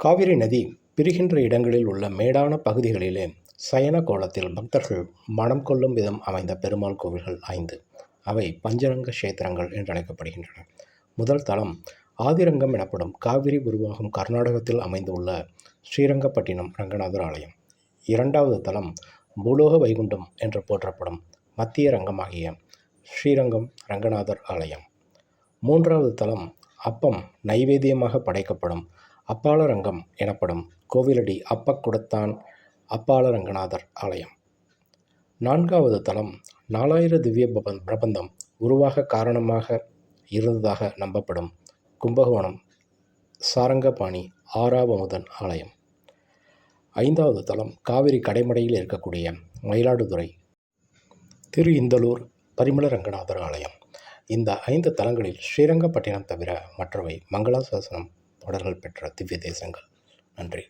காவிரி நதி பிரிகின்ற இடங்களில் உள்ள மேடான பகுதிகளிலே சயன கோலத்தில் பக்தர்கள் மனம் கொள்ளும் விதம் அமைந்த பெருமாள் கோவில்கள் ஐந்து அவை பஞ்சரங்க கஷேத்திரங்கள் என்று அழைக்கப்படுகின்றன முதல் தலம் ஆதிரங்கம் எனப்படும் காவிரி உருவாகும் கர்நாடகத்தில் அமைந்துள்ள ஸ்ரீரங்கப்பட்டினம் ரங்கநாதர் ஆலயம். இரண்டாவது தலம் பூலோக வைகுண்டம் என்று போற்றப்படும் மத்திய ரங்கமாகிய ஸ்ரீரங்கம் ரங்கநாதர் ஆலயம். மூன்றாவது தலம் அப்பம் நைவேத்தியமாக படைக்கப்படும். அப்பாலரங்கம் எனப்படும் கோவிலடி அப்பக்குடத்தான் அப்பாலரங்கநாதர் ஆலயம். நான்காவது தலம் நாலாயிர திவ்ய பிரபந்தம் உருவாக காரணமாக இருந்ததாக நம்பப்படும் கும்பகோணம் சாரங்கபாணி ஆறாவமுதன் ஆலயம். ஐந்தாவது தலம் காவிரி கடைமடையில் இருக்கக்கூடிய மயிலாடுதுறை திரு இந்தலூர் பரிமள ரங்கநாதர் ஆலயம். இந்த ஐந்து தலங்களில் ஸ்ரீரங்கப்பட்டினம் தவிர மற்றவை மங்களாசாசனம் தொடர்கள் பெற்ற திவ்ய தேசங்கள். நன்றி.